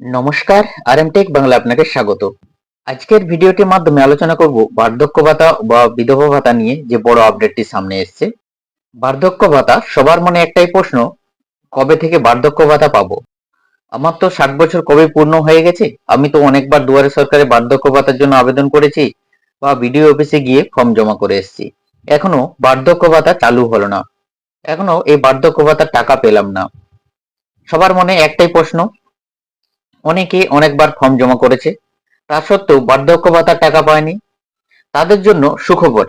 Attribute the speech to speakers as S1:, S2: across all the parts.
S1: নমস্কার আর M take Bangla আপনাকে স্বাগত। আজকের ভিডিওটির মাধ্যমে আলোচনা করব বার্ধক্য ভাতা বা বিধবা ভাতা নিয়ে যে বড় আপডেটটি সামনে এসেছে। বার্ধক্য ভাতা, সবার মনে একটাই প্রশ্ন, কবে থেকে বার্ধক্য ভাতা পাবো? আমার তো ষাট বছর কবে পূর্ণ হয়ে গেছে? আমি তো অনেকবার দুয়ারে সরকারে বার্ধক্য ভাতার জন্য আবেদন করেছি বা বিডিও অফিসে গিয়ে ফর্ম জমা করে এসেছি। এখনও বার্ধক্য ভাতা চালু হলো না। এখনও এই বার্ধক্য ভাতার টাকা পেলাম না। সবার মনে একটাই প্রশ্ন অনেকে অনেকবার ফর্ম জমা করেছে। তা সত্ত্বেও বার্ধক্য ভাতার টাকা পায়নি। তাদের জন্য সুখবর।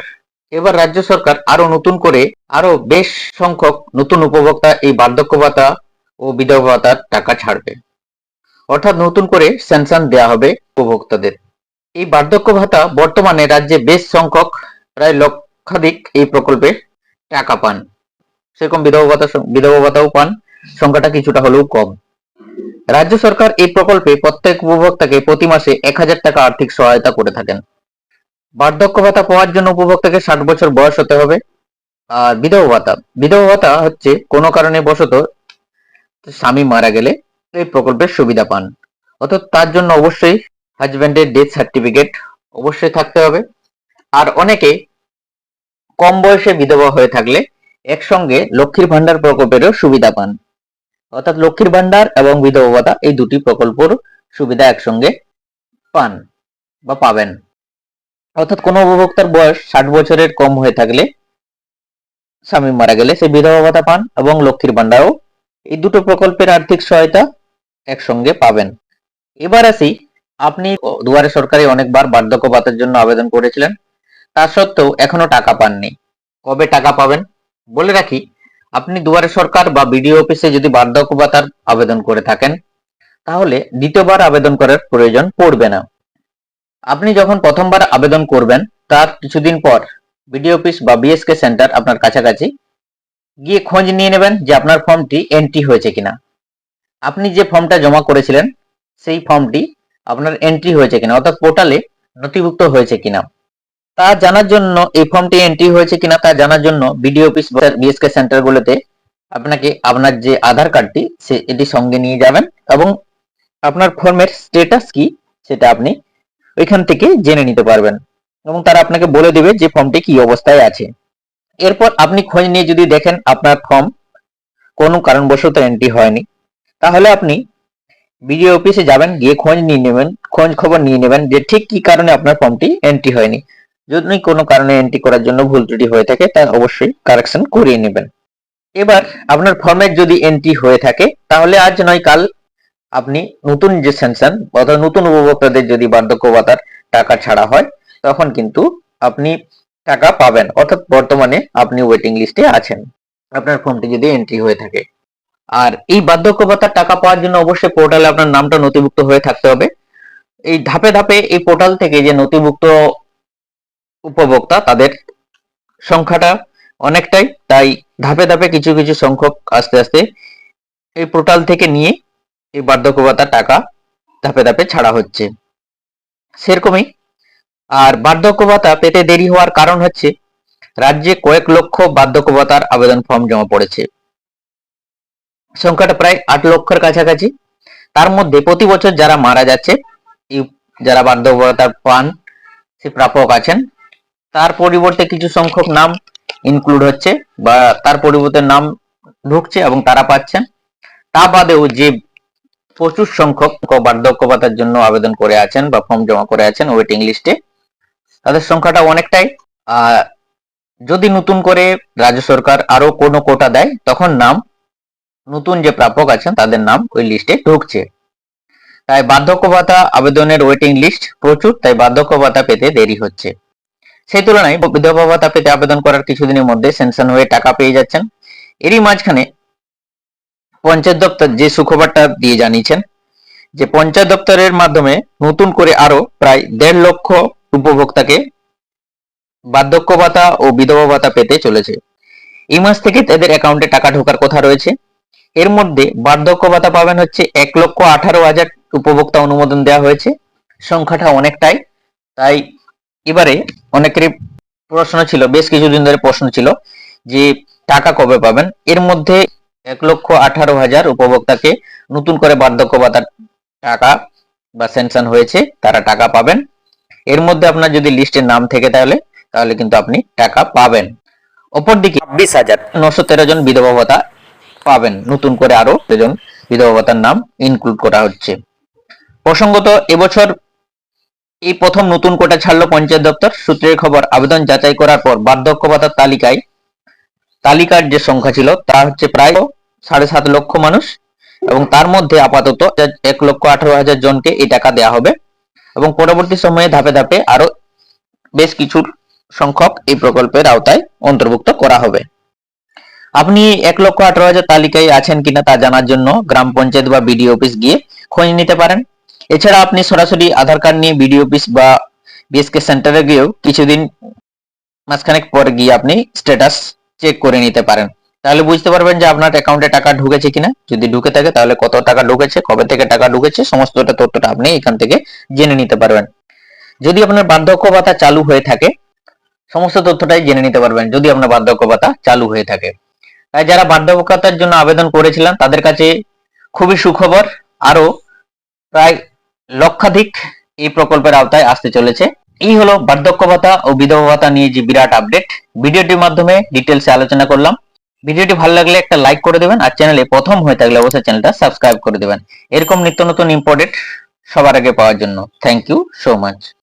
S1: এবার রাজ্য সরকার আরও নতুন করে আরও বেশ সংখ্যক নতুন উপভোক্তা এই বার্ধক্য ভাতা ও বিধবা ভাতার টাকা ছাড়বে। অর্থাৎ নতুন করে স্যাংশন দেয়া হবে উপভোক্তাদের। এই বার্ধক্য ভাতা বর্তমানে রাজ্যে বেশ সংখ্যক, প্রায় লক্ষাধিক এই প্রকল্পে টাকা পান। সেরকম বিধবা ভাতা, বিধবা ভাতাও পান। সংখ্যাটা কিছুটা হলেও কম। রাজ্য সরকার এই প্রকল্পে প্রত্যেক উপভোক্তাকে প্রতি মাসে এক হাজার টাকা আর্থিক সহায়তা করে থাকেন। বার্ধক্য ভাতা পাওয়ার জন্য উপভোক্তাকে ষাট বছর বয়স হতে হবে। আর বিধবা ভাতা বিধবা ভাতা হচ্ছে কোনো কারণে বশত স্বামী মারা গেলে এই প্রকল্পের সুবিধা পান। অর্থাৎ তার জন্য অবশ্যই হাজব্যান্ডের ডেথ সার্টিফিকেট অবশ্যই থাকতে হবে। আর অনেকে কম বয়সে বিধবা হয়ে থাকলে একসঙ্গে লক্ষ্মীর ভান্ডার প্রকল্পেরও সুবিধা পান। অর্থাৎ লক্ষ্মীর ভান্ডার এবং বিধবা ভাতা, এই দুটি প্রকল্পর সুবিধা একসঙ্গে পান বা পাবেন। অর্থাৎ কোনো উপভোক্তার বয়স ষাট বছরের কম হয়ে থাকলে স্বামী মারা গেলে সে বিধবা ভাতা পান এবং লক্ষ্মীর ভান্ডারও এই দুটো প্রকল্পের আর্থিক সহায়তা একসঙ্গে পাবেন। এবার আসি, আপনি দুয়ারে সরকারি অনেকবার বার্ধক্য ভাতার জন্য আবেদন করেছিলেন। তা সত্ত্বেও এখনও টাকা পাননি। কবে টাকা পাবেন? বলে রাখি আপনি দুয়ারে সরকার বা বিডিও অফিসে যদি বার্ধক্য ভাতার আবেদন করে থাকেন, তাহলে দ্বিতীয়বার আবেদন করার প্রয়োজন পড়বে না। আপনি যখন প্রথমবার আবেদন করবেন, তার কিছুদিন পর বিডিও অফিস বা বিএসকে সেন্টার আপনার কাছাকাছি গিয়ে খোঁজ নিয়ে নেবেন যে আপনার ফর্মটি এন্ট্রি হয়েছে কিনা। আপনি যে ফর্মটা জমা করেছিলেন, সেই ফর্মটি আপনার এন্ট্রি হয়েছে কিনা, অর্থাৎ পোর্টালে নথিভুক্ত হয়েছে কিনা। তা জানার জন্য এই ফর্মটি এন্ট্রি হয়েছে কিনা তা জানার জন্য বিডিও অফিস বিএসকে সেন্টারগুলোতে আপনাকে আপনার যে আধার কার্ডটি সে এটি সঙ্গে নিয়ে যাবেন এবং আপনার ফর্মের স্টেটাস কি সেটা আপনি ওইখান থেকে জেনে নিতে পারবেন এবং তারা আপনাকে বলে দেবে যে ফর্মটি কি অবস্থায় আছে। এরপর আপনি খোঁজ নিয়ে যদি দেখেন আপনার ফর্ম কোনো কারণবশত এন্ট্রি হয়নি, তাহলে আপনি বিডিও অফিসে যাবেন, গিয়ে খোঁজ নিয়ে নেবেন, খোঁজ খবর নিয়ে নেবেন যে ঠিক কি কারণে আপনার ফর্মটি এন্ট্রি হয়নি। যদি কোনো কারণে এন্ট্রি করার জন্য ভুল ত্রুটি হয়ে থাকে, তা অবশ্যই কারেকশন করিয়ে নেবেন। এবার আপনার ফর্মের যদি এন্ট্রি হয়ে থাকে, তাহলে আজ নয়, কাল আপনি নতুন যে সেনশন অর্থাৎ নতুন উপভোক্তাদের যদি বার্ধক্য ভাতার টাকা ছাড়া হয়, তখন কিন্তু আপনি টাকা পাবেন, অর্থাৎ বর্তমানে আপনি ওয়েটিং লিস্টে আছেন। আপনার ফর্মটি যদি এন্ট্রি হয়ে থাকে। আর এই বার্ধক্য ভাতার টাকা পাওয়ার জন্য অবশ্যই পোর্টালে আপনার নামটা নথিভুক্ত হয়ে থাকতে হবে। এই ধাপে ধাপে এই পোর্টাল থেকে যে নথিভুক্ত উপভোক্তা তাদের সংখ্যাটা অনেকটাই, তাই ধাপে ধাপে কিছু কিছু সংখ্যক আস্তে আস্তে এই পোর্টাল থেকে নিয়ে এই বার্ধক্য ভাতার টাকা ধাপে ধাপে ছাড়া হচ্ছে। সেরকমই আর বার্ধক্য ভাতা পেতে দেরি হওয়ার কারণ হচ্ছে রাজ্যে কয়েক লক্ষ বার্ধক্য ভাতার আবেদন ফর্ম জমা পড়েছে। সংখ্যাটা প্রায় আট লক্ষের কাছাকাছি। তার মধ্যে প্রতি বছর যারা মারা যাচ্ছে যারা বার্ধক্য ভাতার পান, সে প্রাপক আছেন তার পরিবর্তে কিছু সংখ্যক নাম ইনক্লুড হচ্ছে বা তার পরিবর্তে নাম ঢুকছে এবং তারা পাচ্ছেন। তা বাদেও যে প্রচুর সংখ্যক বার্ধক্য ভাতার জন্য আবেদন করে আছেন বা ফর্ম জমা করে আছেন ওয়েটিং লিস্টে তাদের সংখ্যাটা অনেকটাই। যদি নতুন করে রাজ্য সরকার আরও কোনো কোটা দেয়, তখন নাম, নতুন যে প্রাপক আছেন, তাদের নাম ওই লিস্টে ঢুকছে। তাই বার্ধক্য ভাতা আবেদনের ওয়েটিং লিস্ট প্রচুর, তাই বার্ধক্য ভাতা পেতে দেরি হচ্ছে। সেই তুলনায় বিধবা ভাতা পেতে আবেদন করার কিছুদিনের মধ্যে সেনশন হয়ে টাকা পেয়ে যাচ্ছেন, এরই মাঝখানে পঞ্চায়েত দপ্তর যে সুখবরটা দিয়ে জানিয়েছেন, যে পঞ্চায়েত দপ্তরের মাধ্যমে নতুন করে আরও প্রায় দেড় লক্ষ উপভোক্তাকে বার্ধক্য ভাতা ও বিধবা ভাতা পেতে চলেছে। এই মাস থেকে তাদের অ্যাকাউন্টে টাকা ঢোকার কথা রয়েছে। এর মধ্যে বার্ধক্য ভাতা পাবেন হচ্ছে এক লক্ষ আঠারো হাজার উপভোক্তা অনুমোদন দেওয়া হয়েছে। সংখ্যাটা অনেকটাই, তাই এবারে অনেকেরই প্রশ্ন ছিল বেশ কিছুদিন ধরে প্রশ্ন ছিল যে টাকা কবে পাবেন? এর মধ্যে এক লক্ষ আঠারো হাজার উপভোক্তাকে নতুন করে বার্ধক্য ভাতার টাকা বা স্যাংশন হয়েছে তারা টাকা পাবেন। এর মধ্যে আপনার যদি লিস্টের নাম থেকে তাহলে তাহলে কিন্তু আপনি টাকা পাবেন। অপরদিকে
S2: বিশ হাজার।
S1: নশো তেরো জন বিধবা ভাতা পাবেন। নতুন করে আরও জন বিধবা ভাতার নাম ইনক্লুড করা হচ্ছে। প্রসঙ্গত এবছর এই প্রথম নতুন কোটা ছাড়লো পঞ্চায়েত দপ্তর। সূত্রের খবর, আবেদন যাচাই করার পর বার্ধক্য ভাতার তালিকায় তালিকার যে সংখ্যা ছিল, তা হচ্ছে প্রায় সাড়ে সাত লক্ষ মানুষ এবং তার মধ্যে আপাতত এক লক্ষ আঠারো হাজার জনকে এই টাকা দেওয়া হবে এবং পরবর্তী সময়ে ধাপে ধাপে আরও বেশ কিছু সংখ্যক এই প্রকল্পের আওতায় অন্তর্ভুক্ত করা হবে। আপনি এক লক্ষ আঠারো হাজার তালিকায় আছেন কিনা তা জানার জন্য গ্রাম পঞ্চায়েত বা বিডিও অফিস গিয়ে খোঁজ নিতে পারেন। এছাড়া আপনি সরাসরি আধার কার্ড নিয়ে বিডিও অফিস বা বিএসকে সেন্টারে গিয়েও কিছুদিন মাঝখানেক পর গিয়ে আপনি স্ট্যাটাস চেক করে নিতে পারেন। তাহলে বুঝতে পারবেন যে আপনার অ্যাকাউন্টে টাকা ঢুকেছে কিনা। যদি ঢুকে থাকে তাহলে কত টাকা ঢুকেছে, কবে থেকে টাকা ঢুকেছে, সমস্তটা তথ্যটা আপনি এখান থেকে জেনে নিতে পারবেন। যদি আপনার বার্ধক্য ভাতা চালু হয়ে থাকে, সমস্ত তথ্যটাই জেনে নিতে পারবেন যদি আপনার বার্ধক্য ভাতা চালু হয়ে থাকে। তাই যারা বার্ধক্য ভাতার জন্য আবেদন করেছিলেন, তাদের কাছে খুবই সুখবর। আরও প্রায় লক্ষাধিক এই প্রকল্পের আওতায় আসতে চলেছে। এই হলো বার্ধক্য ভাতা ও বিধবা ভাতা নিয়ে যে বিরাট আপডেট ভিডিওটির মাধ্যমে ডিটেলসে আলোচনা করলাম। ভিডিওটি ভালো লাগলে একটা লাইক করে দেবেন আর চ্যানেলে প্রথম হয়ে থাকলে অবশ্যই চ্যানেলটা সাবস্ক্রাইব করে দেবেন। এরকম নিত্য নতুন ইম্পর্টেন্ট সবার আগে পাওয়ার জন্য। Thank you so much